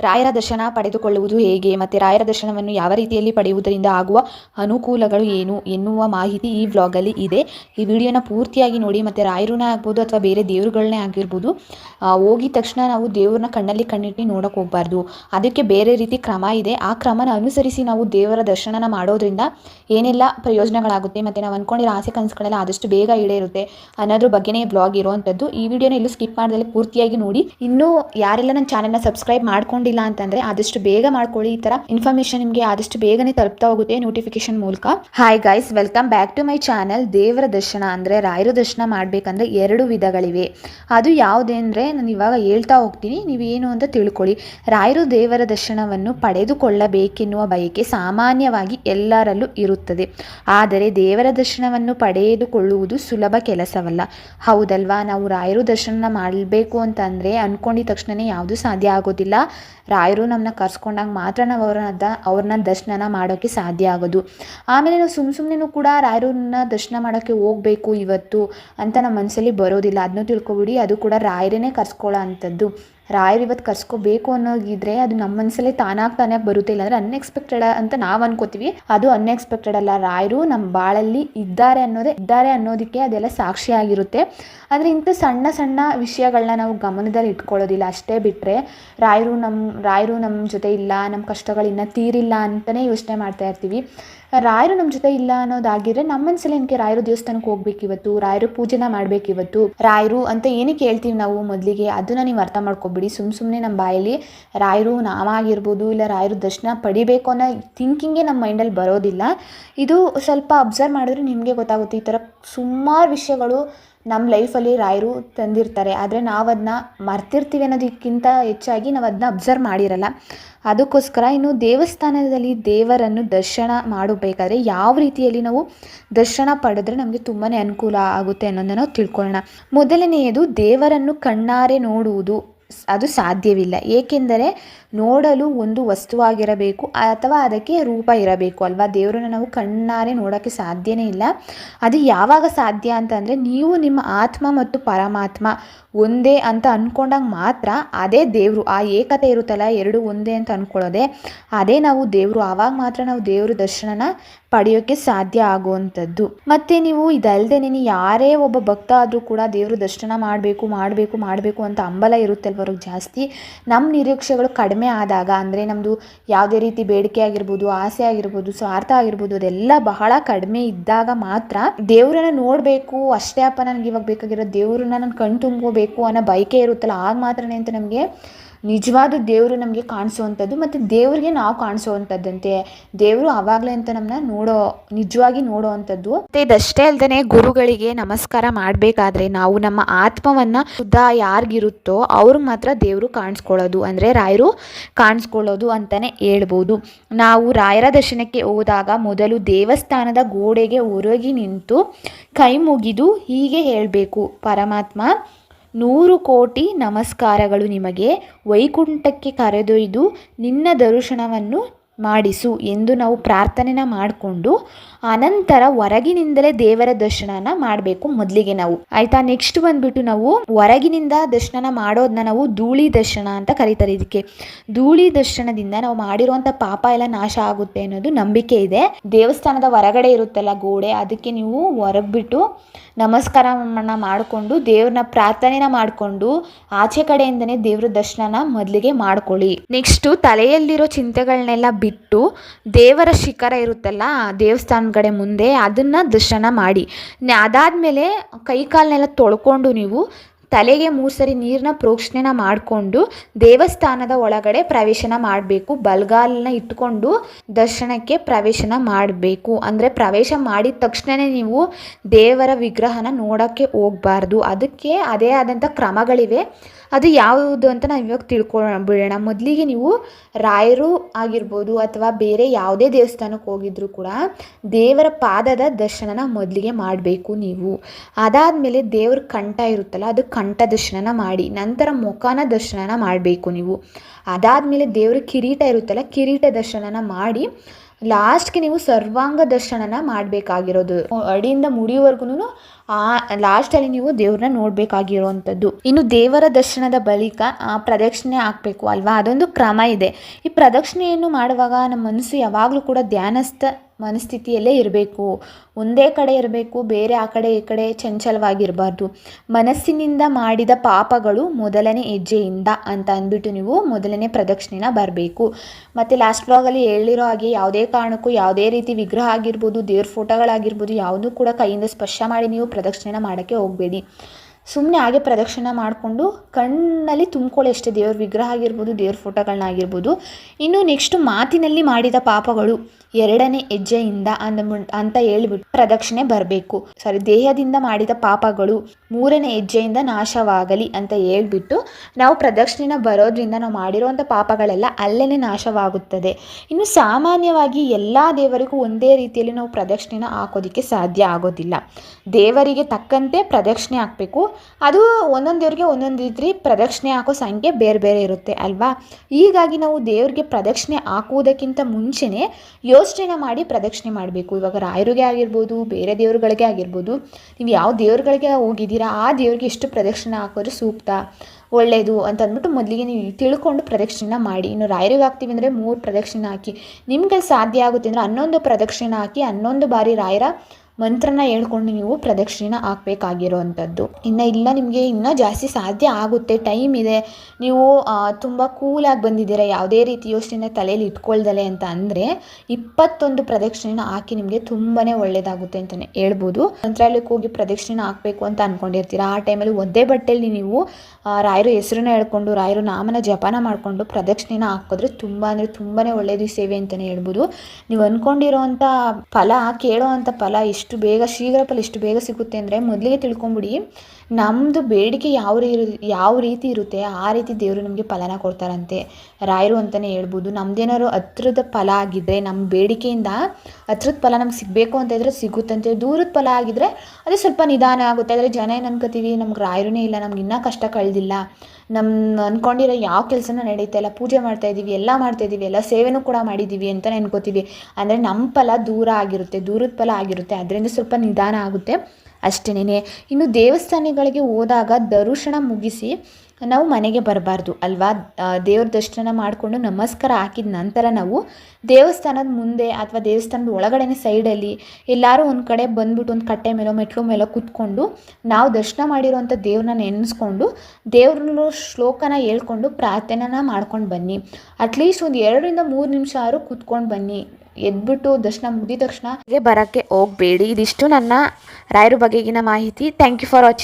ರಾಯರ ದರ್ಶನ ಪಡೆದುಕೊಳ್ಳುವುದು ಹೇಗೆ? ಮತ್ತು ರಾಯರ ದರ್ಶನವನ್ನು ಯಾವ ರೀತಿಯಲ್ಲಿ ಪಡೆಯುವುದರಿಂದ ಆಗುವ ಅನುಕೂಲಗಳು ಏನು ಎನ್ನುವ ಮಾಹಿತಿ ಈ ವ್ಲಾಗಲ್ಲಿ ಇದೆ. ಈ ವಿಡಿಯೋನ ಪೂರ್ತಿಯಾಗಿ ನೋಡಿ, ಮತ್ತು ರಾಯರುನೇ ಆಗ್ಬೋದು ಅಥವಾ ಬೇರೆ ದೇವರುಗಳನ್ನೇ ಆಗಿರ್ಬೋದು ಹೋಗಿದ ತಕ್ಷಣ ನಾವು ದೇವ್ರನ್ನ ಕಣ್ಣಲ್ಲಿ ಕಣ್ಣಿಟ್ಟು ನೋಡೋಕೆ ಹೋಗಬಾರ್ದು. ಅದಕ್ಕೆ ಬೇರೆ ರೀತಿ ಕ್ರಮ ಇದೆ. ಆ ಕ್ರಮನ ಅನುಸರಿಸಿ ನಾವು ದೇವರ ದರ್ಶನನ ಮಾಡೋದ್ರಿಂದ ಏನೆಲ್ಲ ಪ್ರಯೋಜನಗಳಾಗುತ್ತೆ ಮತ್ತು ನಾವು ಅಂದ್ಕೊಂಡಿರೋ ಆಸೆ ಕನಸುಗಳೆಲ್ಲ ಆದಷ್ಟು ಬೇಗ ಈಡೇರುತ್ತೆ ಅನ್ನೋದ್ರ ಬಗ್ಗೆನೇ ಬ್ಲಾಗ್ ಇರುವಂಥದ್ದು ಈ ವಿಡಿಯೋನ ಎಲ್ಲೂ ಸ್ಕಿಪ್ ಮಾಡ್ದಲ್ಲಿ ಪೂರ್ತಿಯಾಗಿ ನೋಡಿ. ಇನ್ನೂ ಯಾರೆಲ್ಲ ನನ್ನ ಚಾನಲ್ನ ಸಬ್ಸ್ಕ್ರೈಬ್ ಮಾಡ್ಕೊಂಡಿಲ್ಲ ಅಂತಂದರೆ ಆದಷ್ಟು ಬೇಗ ಮಾಡ್ಕೊಳ್ಳಿ. ಈ ಥರ ಇನ್ಫಾರ್ಮೇಷನ್ ನಿಮಗೆ ಆದಷ್ಟು ಬೇಗನೆ ತಲುಪ್ತಾ ಹೋಗುತ್ತೆ ನೋಟಿಫಿಕೇಶನ್ ಮೂಲಕ. Hi guys welcome back to my channel ದೇವರ ದರ್ಶನ ಅಂದರೆ ರಾಯರ ದರ್ಶನ ಮಾಡಬೇಕಂದ್ರೆ ಎರಡು ವಿಧಗಳಿವೆ. ಅದು ಯಾವುದೇ ಅಂದರೆ ನಾನು ಇವಾಗ ಹೇಳ್ತಾ ಹೋಗ್ತೀನಿ, ನೀವು ಏನು ಅಂತ ತಿಳ್ಕೊಳ್ಳಿ. ರಾಯರು ದೇವರ ದರ್ಶನವನ್ನು ಪಡೆದುಕೊಳ್ಳಬೇಕೆನ್ನುವ ಬಯಕೆ ಸಾಮಾನ್ಯವಾಗಿ ಎಲ್ಲರಲ್ಲೂ ಇರುತ್ತದೆ. ಆದರೆ ದೇವರ ದರ್ಶನವನ್ನು ಪಡೆದುಕೊಳ್ಳುವುದು ಸುಲಭ ಕೆಲಸವಲ್ಲ. ಹೌದಲ್ವಾ? ನಾವು ರಾಯರು ದರ್ಶನ ಮಾಡಬೇಕು ಅಂತಂದರೆ ಅಂದ್ಕೊಂಡಿದ ತಕ್ಷಣವೇ ಯಾವುದೂ ಸಾಧ್ಯ ಆಗೋದಿಲ್ಲ. ರಾಯರು ನಮ್ಮನ್ನ ಕರ್ಸ್ಕೊಂಡಾಗ ಮಾತ್ರ ನಾವು ಅವ್ರನ್ನ ಅವ್ರನ್ನ ದರ್ಶನ ಮಾಡೋಕ್ಕೆ ಸಾಧ್ಯ ಆಗೋದು. ಆಮೇಲೆ ನಾವು ಸುಮ್ಮ ಸುಮ್ಮನೆನು ಕೂಡ ರಾಯರನ್ನ ದರ್ಶನ ಮಾಡೋಕ್ಕೆ ಹೋಗಬೇಕು ಇವತ್ತು ಅಂತ ನಮ್ಮ ಮನಸ್ಸಲ್ಲಿ ಬರೋದಿಲ್ಲ. ಅದನ್ನೂ ತಿಳ್ಕೊಬಿಡಿ, ಅದು ಕೂಡ ರಾಯರನ್ನೇ ಕರ್ಸ್ಕೊಳ್ಳೋ ಅಂಥದ್ದು ರಾಯರು ಇವತ್ತು ಕರ್ಸ್ಕೋಬೇಕು ಅನ್ನೋಗಿದ್ರೆ ಅದು ನಮ್ಮ ಮನಸ್ಸಲ್ಲೇ ತಾನಾಗಿ ತಾನಾಗಿ ಬರುತ್ತೆ, ಇಲ್ಲಾಂದ್ರೆ ಅನ್ಎಕ್ಸ್ಪೆಕ್ಟೆಡ್ ಅಂತ ನಾವು ಅನ್ಕೋತೀವಿ. ಅದು ಅನ್ಎಕ್ಸ್ಪೆಕ್ಟೆಡ್ ಅಲ್ಲ. ರಾಯರು ನಮ್ಮ ಬಾಳಲ್ಲಿ ಇದ್ದಾರೆ ಅನ್ನೋದೇ, ಇದ್ದಾರೆ ಅನ್ನೋದಕ್ಕೆ ಅದೆಲ್ಲ ಸಾಕ್ಷಿಯಾಗಿರುತ್ತೆ ಆದರೆ ಇಂಥ ಸಣ್ಣ ಸಣ್ಣ ವಿಷಯಗಳನ್ನ ನಾವು ಗಮನದಲ್ಲಿ ಇಟ್ಕೊಳ್ಳೋದಿಲ್ಲ. ಅಷ್ಟೇ ಬಿಟ್ಟರೆ ರಾಯರು ನಮ್ಮ ರಾಯರು ನಮ್ಮ ಜೊತೆ ಇಲ್ಲ ನಮ್ಮ ಕಷ್ಟಗಳಿನ್ನ ತೀರಿಲ್ಲ ಅಂತಲೇ ಯೋಚನೆ ಮಾಡ್ತಾ ಇರ್ತೀವಿ. ರಾಯರು ನಮ್ಮ ಜೊತೆ ಇಲ್ಲ ಅನ್ನೋದಾಗಿದ್ರೆ ನಮ್ಮ ಮನಸ್ಸಲ್ಲಿ ಏನಕ್ಕೆ ರಾಯರು ದೇವಸ್ಥಾನಕ್ಕೆ ಹೋಗ್ಬೇಕು ಇವತ್ತು, ರಾಯರು ಪೂಜೆನ ಮಾಡ್ಬೇಕು ಇವತ್ತು. ರಾಯರು ಅಂತ ಏನಕ್ಕೆ ಹೇಳ್ತೀವಿ ನಾವು ಮೊದಲಿಗೆ, ಅದನ್ನ ನೀವು ಅರ್ಥ ಮಾಡ್ಕೊಬಿಡಿ ಸುಮ್ಮ ಸುಮ್ಮನೆ ನಮ್ಮ ಬಾಯಲ್ಲಿ ರಾಯರು ನಾಮ ಆಗಿರ್ಬೋದು ಇಲ್ಲ ರಾಯರು ದರ್ಶನ ಪಡಿಬೇಕು ಅನ್ನೋ ಥಿಂಕಿಂಗೇ ನಮ್ಮ ಮೈಂಡಲ್ಲಿ ಬರೋದಿಲ್ಲ. ಇದು ಸ್ವಲ್ಪ ಅಬ್ಸರ್ವ್ ಮಾಡಿದ್ರೆ ನಿಮಗೆ ಗೊತ್ತಾಗುತ್ತೆ ಈ ಥರ ಸುಮಾರು ವಿಷಯಗಳು ನಮ್ಮ ಲೈಫಲ್ಲಿ ರಾಯರು ತಂದಿರ್ತಾರೆ. ಆದರೆ ನಾವು ಅದನ್ನ ಮರ್ತಿರ್ತೀವಿ ಅನ್ನೋದಕ್ಕಿಂತ ಹೆಚ್ಚಾಗಿ ನಾವು ಅದನ್ನ ಅಬ್ಸರ್ವ್ ಮಾಡಿರಲ್ಲ. ಅದಕ್ಕೋಸ್ಕರ ಇನ್ನು ದೇವಸ್ಥಾನದಲ್ಲಿ ದೇವರನ್ನು ದರ್ಶನ ಮಾಡಬೇಕಾದ್ರೆ ಯಾವ ರೀತಿಯಲ್ಲಿ ನಾವು ದರ್ಶನ ಪಡೆದ್ರೆ ನಮಗೆ ತುಂಬಾ ಅನುಕೂಲ ಆಗುತ್ತೆ ಅನ್ನೋದನ್ನು ನಾವು ತಿಳ್ಕೊಳ್ಳೋಣ. ಮೊದಲನೆಯದು ದೇವರನ್ನು ಕಣ್ಣಾರೆ ನೋಡುವುದು. ಅದು ಸಾಧ್ಯವಿಲ್ಲ. ಏಕೆಂದರೆ ನೋಡಲು ಒಂದು ವಸ್ತುವಾಗಿರಬೇಕು, ಅಥವಾ ಅದಕ್ಕೆ ರೂಪ ಇರಬೇಕು ಅಲ್ವಾ? ದೇವರನ್ನು ನಾವು ಕಣ್ಣಾರೆ ನೋಡೋಕ್ಕೆ ಸಾಧ್ಯನೇ ಇಲ್ಲ. ಅದು ಯಾವಾಗ ಸಾಧ್ಯ ಅಂತಂದರೆ, ನೀವು ನಿಮ್ಮ ಆತ್ಮ ಮತ್ತು ಪರಮಾತ್ಮ ಒಂದೇ ಅಂತ ಅಂದ್ಕೊಂಡಾಗ ಮಾತ್ರ ಅದೇ ದೇವರು, ಆ ಏಕತೆ ಇರುತ್ತಲ್ಲ, ಎರಡು ಒಂದೇ ಅಂತ ಅಂದ್ಕೊಳ್ಳೋದೆ ಅದೇ ನಾವು ದೇವರು. ಆವಾಗ ಮಾತ್ರ ನಾವು ದೇವ್ರ ದರ್ಶನನ ಪಡೆಯೋಕ್ಕೆ ಸಾಧ್ಯ ಆಗುವಂಥದ್ದು. ಮತ್ತು ನೀವು ಇದಲ್ಲದೆ ನೀನು ಯಾರೇ ಒಬ್ಬ ಭಕ್ತ ಆದರೂ ಕೂಡ ದೇವ್ರ ದರ್ಶನ ಮಾಡಬೇಕು ಮಾಡಬೇಕು ಮಾಡಬೇಕು ಅಂತ ಅಂಬಲ ಇರುತ್ತಲ್ವ? ಅವ್ರಿಗೆ ಜಾಸ್ತಿ ನಮ್ಮ ನಿರೀಕ್ಷೆಗಳು ಕಡಿಮೆ ಆದಾಗ, ಅಂದರೆ ನಮ್ಮದು ಯಾವುದೇ ರೀತಿ ಬೇಡಿಕೆ ಆಗಿರ್ಬೋದು, ಆಸೆ ಆಗಿರ್ಬೋದು, ಸ್ವಾರ್ಥ ಆಗಿರ್ಬೋದು, ಅದೆಲ್ಲ ಬಹಳ ಕಡಿಮೆ ಇದ್ದಾಗ ಮಾತ್ರ ದೇವ್ರನ್ನ ನೋಡಬೇಕು, ಅಷ್ಟೇ ಅಪ್ಪ ನನಗೆ ಇವಾಗ ಬೇಕಾಗಿರೋ ದೇವ್ರನ್ನ ನಾನು ಕಣ್ ತುಂಬ್ಕೋಬೇಕು ಅನ್ನೋ ಬಯಕೆ ಇರುತ್ತಲ್ಲ, ಆಗ ಮಾತ್ರನೇ ಅಂತ ನಮಗೆ ನಿಜವಾದ ದೇವರು ನಮಗೆ ಕಾಣಿಸುವಂಥದ್ದು ಮತ್ತು ದೇವರಿಗೆ ನಾವು ಕಾಣಿಸುವಂಥದ್ದಂತೆ. ದೇವರು ಆವಾಗಲೇ ಅಂತ ನಮ್ಮನ್ನ ನೋಡೋ, ನಿಜವಾಗಿ ನೋಡೋ ಅಂಥದ್ದು ಮತ್ತು ಇದಷ್ಟೇ ಅಲ್ಲದೆ ಗುರುಗಳಿಗೆ ನಮಸ್ಕಾರ ಮಾಡಬೇಕಾದ್ರೆ ನಾವು ನಮ್ಮ ಆತ್ಮವನ್ನು ಶುದ್ಧ ಯಾರಿಗಿರುತ್ತೋ ಅವ್ರಿಗೆ ಮಾತ್ರ ದೇವರು ಕಾಣಿಸ್ಕೊಳ್ಳೋದು. ಅಂದರೆ ರಾಯರು ಕಾಣಿಸ್ಕೊಳ್ಳೋದು ಅಂತಲೇ ಹೇಳ್ಬೋದು. ನಾವು ರಾಯರ ದರ್ಶನಕ್ಕೆ ಹೋದಾಗ ಮೊದಲು ದೇವಸ್ಥಾನದ ಗೋಡೆಗೆ ಹೊರಗಿ ನಿಂತು ಕೈ ಮುಗಿದು ಹೀಗೆ ಹೇಳಬೇಕು, ಪರಮಾತ್ಮ ನೂರು ಕೋಟಿ ನಮಸ್ಕಾರಗಳು ನಿಮಗೆ ವೈಕುಂಠಕ್ಕೆ ಕರೆದೊಯ್ದು ನಿನ್ನ ದರ್ಶನವನ್ನು ಮಾಡಿಸು ಎಂದು ನಾವು ಪ್ರಾರ್ಥನೆನ ಮಾಡಿಕೊಂಡು ಅನಂತರ ಹೊರಗಿನಿಂದಲೇ ದೇವರ ದರ್ಶನನ ಮಾಡಬೇಕು ಮೊದಲಿಗೆ ನಾವು. ಆಯ್ತಾ? ನೆಕ್ಸ್ಟ್ ಬಂದ್ಬಿಟ್ಟು ನಾವು ಹೊರಗಿನಿಂದ ದರ್ಶನ ಮಾಡೋದನ್ನ ನಾವು ಧೂಳಿ ದರ್ಶನ ಅಂತ ಕರೀತಾರೆ ಇದಕ್ಕೆ. ಧೂಳಿ ದರ್ಶನದಿಂದ ನಾವು ಮಾಡಿರುವಂಥ ಪಾಪ ಎಲ್ಲ ನಾಶ ಆಗುತ್ತೆ ಅನ್ನೋದು ನಂಬಿಕೆ ಇದೆ. ದೇವಸ್ಥಾನದ ಹೊರಗಡೆ ಇರುತ್ತಲ್ಲ ಗೋಡೆ, ಅದಕ್ಕೆ ನೀವು ಹೊರಗ್ಬಿಟ್ಟು ನಮಸ್ಕಾರವನ್ನು ಮಾಡಿಕೊಂಡು ದೇವ್ರನ್ನ ಪ್ರಾರ್ಥನೆನ ಮಾಡಿಕೊಂಡು ಆಚೆ ಕಡೆಯಿಂದನೇ ದೇವ್ರ ದರ್ಶನನ ಮೊದಲಿಗೆ ಮಾಡ್ಕೊಳ್ಳಿ. ನೆಕ್ಸ್ಟು ತಲೆಯಲ್ಲಿರೋ ಚಿಂತೆಗಳನ್ನೆಲ್ಲ ಬಿಟ್ಟು ದೇವರ ಶಿಖರ ಇರುತ್ತಲ್ಲ ದೇವಸ್ಥಾನ ಕಡೆ ಮುಂದೆ ಅದನ್ನು ದರ್ಶನ ಮಾಡಿ. ಅದಾದ್ಮೇಲೆ ಕೈ ಕಾಲನ್ನೆಲ್ಲ ತೊಳ್ಕೊಂಡು ನೀವು ತಲೆಗೆ ಮೂರು ಸರಿ ನೀರನ್ನ ಪ್ರೋಕ್ಷಣೆನ ಮಾಡಿಕೊಂಡು ದೇವಸ್ಥಾನದ ಒಳಗಡೆ ಪ್ರವೇಶನ ಮಾಡಬೇಕು. ಬಲ್ಗಾಲನ್ನ ಇಟ್ಕೊಂಡು ದರ್ಶನಕ್ಕೆ ಪ್ರವೇಶನ ಮಾಡಬೇಕು. ಅಂದರೆ ಪ್ರವೇಶ ಮಾಡಿದ ತಕ್ಷಣವೇ ನೀವು ದೇವರ ವಿಗ್ರಹನ ನೋಡೋಕ್ಕೆ ಹೋಗಬಾರ್ದು. ಅದಕ್ಕೆ ಅದೇ ಆದಂಥ ಕ್ರಮಗಳಿವೆ. ಅದು ಯಾವುದು ಅಂತ ನಾವು ಇವಾಗ ತಿಳ್ಕೊ ಬಿಡೋಣ. ಮೊದಲಿಗೆ ನೀವು ರಾಯರು ಆಗಿರ್ಬೋದು ಅಥವಾ ಬೇರೆ ಯಾವುದೇ ದೇವಸ್ಥಾನಕ್ಕೆ ಹೋಗಿದ್ರು ಕೂಡ ದೇವರ ಪಾದದ ದರ್ಶನನ ಮೊದಲಿಗೆ ಮಾಡಬೇಕು ನೀವು. ಅದಾದ ಮೇಲೆ ದೇವ್ರ ಕಂಠ ಇರುತ್ತಲ್ಲ, ಅದು ಕಂಠ ದರ್ಶನನ ಮಾಡಿ, ನಂತರ ಮುಖನ ದರ್ಶನನ ಮಾಡಬೇಕು ನೀವು. ಅದಾದಮೇಲೆ ದೇವ್ರ ಕಿರೀಟ ಇರುತ್ತಲ್ಲ, ಕಿರೀಟ ದರ್ಶನನ ಮಾಡಿ, ಲಾಸ್ಟ್ಗೆ ನೀವು ಸರ್ವಾಂಗ ದರ್ಶನನ ಮಾಡಬೇಕಾಗಿರೋದು. ಅಡಿಯಿಂದ ಮುಡಿವರೆಗೂ ಆ ಲಾಸ್ಟಲ್ಲಿ ನೀವು ದೇವ್ರನ್ನ ನೋಡಬೇಕಾಗಿರುವಂಥದ್ದು. ಇನ್ನು ದೇವರ ದರ್ಶನದ ಬಳಿಕ, ಆ, ಪ್ರದಕ್ಷಿಣೆ ಹಾಕಬೇಕು ಅಲ್ವಾ? ಅದೊಂದು ಕ್ರಮ ಇದೆ. ಈ ಪ್ರದಕ್ಷಿಣೆಯನ್ನು ಮಾಡುವಾಗ ನಮ್ಮ ಮನಸ್ಸು ಯಾವಾಗಲೂ ಕೂಡ ಧ್ಯಾನಸ್ಥ ಮನಸ್ಥಿತಿಯಲ್ಲೇ ಇರಬೇಕು. ಒಂದೇ ಕಡೆ ಇರಬೇಕು, ಬೇರೆ ಆ ಕಡೆ ಈ ಕಡೆ ಚಂಚಲವಾಗಿರಬಾರ್ದು. ಮನಸ್ಸಿನಿಂದ ಮಾಡಿದ ಪಾಪಗಳು ಮೊದಲನೇ ಹೆಜ್ಜೆಯಿಂದ ಅಂತ ಅಂದ್ಬಿಟ್ಟು ನೀವು ಮೊದಲನೇ ಪ್ರದಕ್ಷಿಣೆನ ಬರಬೇಕು. ಮತ್ತು ಲಾಸ್ಟ್ ಬ್ಲಾಗಲ್ಲಿ ಹೇಳಿರೋ ಹಾಗೆ ಯಾವುದೇ ಕಾರಣಕ್ಕೂ ಯಾವುದೇ ರೀತಿ ವಿಗ್ರಹ ಆಗಿರ್ಬೋದು, ದೇವ್ರ ಫೋಟೋಗಳಾಗಿರ್ಬೋದು ಯಾವುದೂ ಕೂಡ ಕೈಯಿಂದ ಸ್ಪರ್ಶ ಮಾಡಿ ನೀವು ಪ್ರದಕ್ಷಿಣೆ ಮಾಡೋಕ್ಕೆ ಹೋಗಬೇಡಿ. ಸುಮ್ಮನೆ ಹಾಗೆ ಪ್ರದಕ್ಷಿಣೆ ಮಾಡಿಕೊಂಡು ಕಣ್ಣಲ್ಲಿ ತುಂಬ್ಕೊಳ್ಳಿ ಅಷ್ಟೇ ದೇವ್ರ ವಿಗ್ರಹ ಆಗಿರ್ಬೋದು, ದೇವ್ರ ಫೋಟೋಗಳನ್ನಾಗಿರ್ಬೋದು ಇನ್ನು ನೆಕ್ಸ್ಟ್ ಮಾತಿನಲ್ಲಿ ಮಾಡಿದ ಪಾಪಗಳು ಎರಡನೇ ಹೆಜ್ಜೆಯಿಂದ ಅಂದ ಅಂತ ಹೇಳ್ಬಿಟ್ಟು ಪ್ರದಕ್ಷಿಣೆ ಬರಬೇಕು. ಸಾರಿ ದೇಹದಿಂದ ಮಾಡಿದ ಪಾಪಗಳು ಮೂರನೇ ಹೆಜ್ಜೆಯಿಂದ ನಾಶವಾಗಲಿ ಅಂತ ಹೇಳ್ಬಿಟ್ಟು ನಾವು ಪ್ರದಕ್ಷಿಣೆ ಬರೋದ್ರಿಂದ ನಾವು ಮಾಡಿರುವಂಥ ಪಾಪಗಳೆಲ್ಲ ಅಲ್ಲೇ ನಾಶವಾಗುತ್ತದೆ. ಇನ್ನು ಸಾಮಾನ್ಯವಾಗಿ ಎಲ್ಲ ದೇವರಿಗೂ ಒಂದೇ ರೀತಿಯಲ್ಲಿ ನಾವು ಪ್ರದಕ್ಷಿಣೆ ಹಾಕೋದಕ್ಕೆ ಸಾಧ್ಯ ಆಗೋದಿಲ್ಲ. ದೇವರಿಗೆ ತಕ್ಕಂತೆ ಪ್ರದಕ್ಷಿಣೆ ಹಾಕಬೇಕು ಅದು ಒಂದೊಂದು ದೇವ್ರಿಗೆ ಒಂದೊಂದು ರೀತಿ ಪ್ರದಕ್ಷಿಣೆ ಹಾಕೋ ಸಂಖ್ಯೆ ಬೇರೆ ಬೇರೆ ಇರುತ್ತೆ, ಅಲ್ವಾ? ಹೀಗಾಗಿ ನಾವು ದೇವ್ರಿಗೆ ಪ್ರದಕ್ಷಿಣೆ ಹಾಕುವುದಕ್ಕಿಂತ ಮುಂಚೆನೇ ಯೋಚನೆ ಮಾಡಿ ಪ್ರದಕ್ಷಿಣೆ ಮಾಡಬೇಕು. ಇವಾಗ ರಾಯರಿಗೆ ಆಗಿರ್ಬೋದು, ಬೇರೆ ದೇವ್ರುಗಳಿಗೆ ಆಗಿರ್ಬೋದು, ನೀವು ಯಾವ ದೇವ್ರುಗಳಿಗೆ ಹೋಗಿದ್ದೀರಾ, ಆ ದೇವ್ರಿಗೆ ಎಷ್ಟು ಪ್ರದಕ್ಷಿಣೆ ಹಾಕೋದ್ರೆ ಸೂಕ್ತ ಒಳ್ಳೆಯದು ಅಂತ ಅಂದ್ಬಿಟ್ಟು ಮೊದಲಿಗೆ ನೀವು ತಿಳ್ಕೊಂಡು ಪ್ರದಕ್ಷಿಣೆ ಮಾಡಿ. ಇನ್ನು ರಾಯರಿಗೆ ಹಾಕ್ತೀವಿ ಅಂದರೆ ಮೂರು ಪ್ರದಕ್ಷಿಣೆ ಹಾಕಿ. ನಿಮ್ಗೆ ಸಾಧ್ಯ ಆಗುತ್ತೆ ಅಂದರೆ ಹನ್ನೊಂದು ಪ್ರದಕ್ಷಿಣೆ ಹಾಕಿ ಹನ್ನೊಂದು ಬಾರಿ ರಾಯರ ಮಂತ್ರನ ಹೇಳ್ಕೊಂಡು ನೀವು ಪ್ರದಕ್ಷಿಣೆ ಹಾಕಬೇಕಾಗಿರೋವಂಥದ್ದು. ಇನ್ನು ಇಲ್ಲ ನಿಮಗೆ ಇನ್ನೂ ಜಾಸ್ತಿ ಸಾಧ್ಯ ಆಗುತ್ತೆ ಟೈಮ್ ಇದೆ. ನೀವು ತುಂಬ ಕೂಲಾಗಿ ಬಂದಿದ್ದೀರಾ, ಯಾವುದೇ ರೀತಿ ಯೋಚನೆ ತಲೆಯಲ್ಲಿ ಇಟ್ಕೊಳ್ದಲೆ ಅಂತ ಅಂದರೆ ಇಪ್ಪತ್ತೊಂದು ಪ್ರದಕ್ಷಿಣೆನ ಹಾಕಿ ನಿಮಗೆ ತುಂಬಾ ಒಳ್ಳೆಯದಾಗುತ್ತೆ ಅಂತಲೇ ಹೇಳ್ಬೋದು. ಮಂತ್ರಾಲಯಕ್ಕೆ ಹೋಗಿ ಪ್ರದಕ್ಷಿಣೆ ಹಾಕಬೇಕು ಅಂತ ಅಂದ್ಕೊಂಡಿರ್ತೀರ ಆ ಟೈಮಲ್ಲಿ ಒದ್ದೆ ಬಟ್ಟೆಯಲ್ಲಿ ನೀವು ರಾಯರು ಹೆಸರನ್ನ ಹೇಳ್ಕೊಂಡು, ರಾಯರ ನಾಮನ ಜಪಾನ ಮಾಡಿಕೊಂಡು ಪ್ರದಕ್ಷಿಣೆನ ಹಾಕಿದ್ರೆ ತುಂಬ ಅಂದರೆ ತುಂಬಾ ಒಳ್ಳೆಯದು ಸೇವೆ ಅಂತಲೇ ಹೇಳ್ಬೋದು. ನೀವು ಅಂದ್ಕೊಂಡಿರೋವಂಥ ಫಲ ಕೇಳೋವಂಥ ಫಲ ಎಷ್ಟು ಬೇಗ ಶೀಘ್ರ ಫಲ ಎಷ್ಟು ಬೇಗ ಸಿಗುತ್ತೆ ಅಂದರೆ ಮೊದಲಿಗೆ ತಿಳ್ಕೊಂಬಿಡಿ. ನಮ್ಮದು ಬೇಡಿಕೆ ಯಾವ ರೀ ಯಾವ ರೀತಿ ಇರುತ್ತೆ, ಆ ರೀತಿ ದೇವರು ನಮಗೆ ಫಲನ ಕೊಡ್ತಾರಂತೆ. ರಾಯರು ಅಂತಲೇ ಹೇಳ್ಬೋದು, ನಮ್ದೇನಾದ್ರು ಹತ್ರದ ಫಲ ಆಗಿದ್ದರೆ ನಮ್ಮ ಬೇಡಿಕೆಯಿಂದ ಹತ್ರದ ಫಲ ನಮ್ಗೆ ಸಿಗಬೇಕು ಅಂತ ಇದ್ದರೆ ಸಿಗುತ್ತಂತೆ. ದೂರದ ಫಲ ಆಗಿದ್ದರೆ ಅದು ಸ್ವಲ್ಪ ನಿಧಾನ ಆಗುತ್ತೆ. ಆದರೆ ಜನ ಏನು ಅನ್ಕೋತೀವಿ, ನಮ್ಗೆ ರಾಯರೂ ಇಲ್ಲ, ನಮ್ಗೆ ಇನ್ನೂ ಕಷ್ಟ ಕಳೆದಿಲ್ಲ. ನಮ್ಮ ಅಂದ್ಕೊಂಡಿರೋ ಯಾವ ಕೆಲಸನೂ ನಡೀತಾ ಇಲ್ಲ. ಪೂಜೆ ಮಾಡ್ತಾ ಇದ್ದೀವಿ ಎಲ್ಲ ಮಾಡ್ತಾ ಇದ್ದೀವಿ ಎಲ್ಲ ಸೇವೆನೂ ಕೂಡ ಮಾಡಿದ್ದೀವಿ ಅಂತ ಅನ್ಕೋತೀವಿ. ಅಂದರೆ ನಮ್ಮ ಫಲ ದೂರ ಆಗಿರುತ್ತೆ, ದೂರದ ಫಲ ಆಗಿರುತ್ತೆ. ಅದರಿಂದ ಸ್ವಲ್ಪ ನಿಧಾನ ಆಗುತ್ತೆ. ಅಷ್ಟೇನೆ ಇನ್ನು ದೇವಸ್ಥಾನಗಳಿಗೆ ಹೋದಾಗ ದರ್ಶನ ಮುಗಿಸಿ ನಾವು ಮನೆಗೆ ಬರಬಾರ್ದು, ಅಲ್ವಾ? ದೇವ್ರ ದರ್ಶನ ಮಾಡಿಕೊಂಡು ನಮಸ್ಕಾರ ಹಾಕಿದ ನಂತರ ನಾವು ದೇವಸ್ಥಾನದ ಮುಂದೆ ಅಥವಾ ದೇವಸ್ಥಾನದ ಒಳಗಡೆ ಸೈಡಲ್ಲಿ ಎಲ್ಲರೂ ಒಂದು ಕಡೆ ಬಂದ್ಬಿಟ್ಟು ಒಂದು ಕಟ್ಟೆ ಮೇಲೋ ಮೆಟ್ಲು ಮೇಲೋ ಕೂತ್ಕೊಂಡು ನಾವು ದರ್ಶನ ಮಾಡಿರೋವಂಥ ದೇವ್ರನ್ನ ನೆನೆಸ್ಕೊಂಡು ದೇವ್ರನ್ನ ಶ್ಲೋಕನ ಹೇಳ್ಕೊಂಡು ಪ್ರಾರ್ಥನೆನ ಮಾಡ್ಕೊಂಡು ಬನ್ನಿ. ಅಟ್ಲೀಸ್ಟ್ ಒಂದು ಎರಡರಿಂದ ಮೂರು ನಿಮಿಷ ಆದರೂ ಕೂತ್ಕೊಂಡು ಬನ್ನಿ. ಎದ್ಬಿಟ್ಟು ದರ್ಶನ ಮುಗಿದ ತಕ್ಷಣ ಬರೋಕ್ಕೆ ಹೋಗಬೇಡಿ. ಇದಿಷ್ಟು ನನ್ನ ರಾಯರ ಬಗೆಗಿನ ಮಾಹಿತಿ. Thank you for watching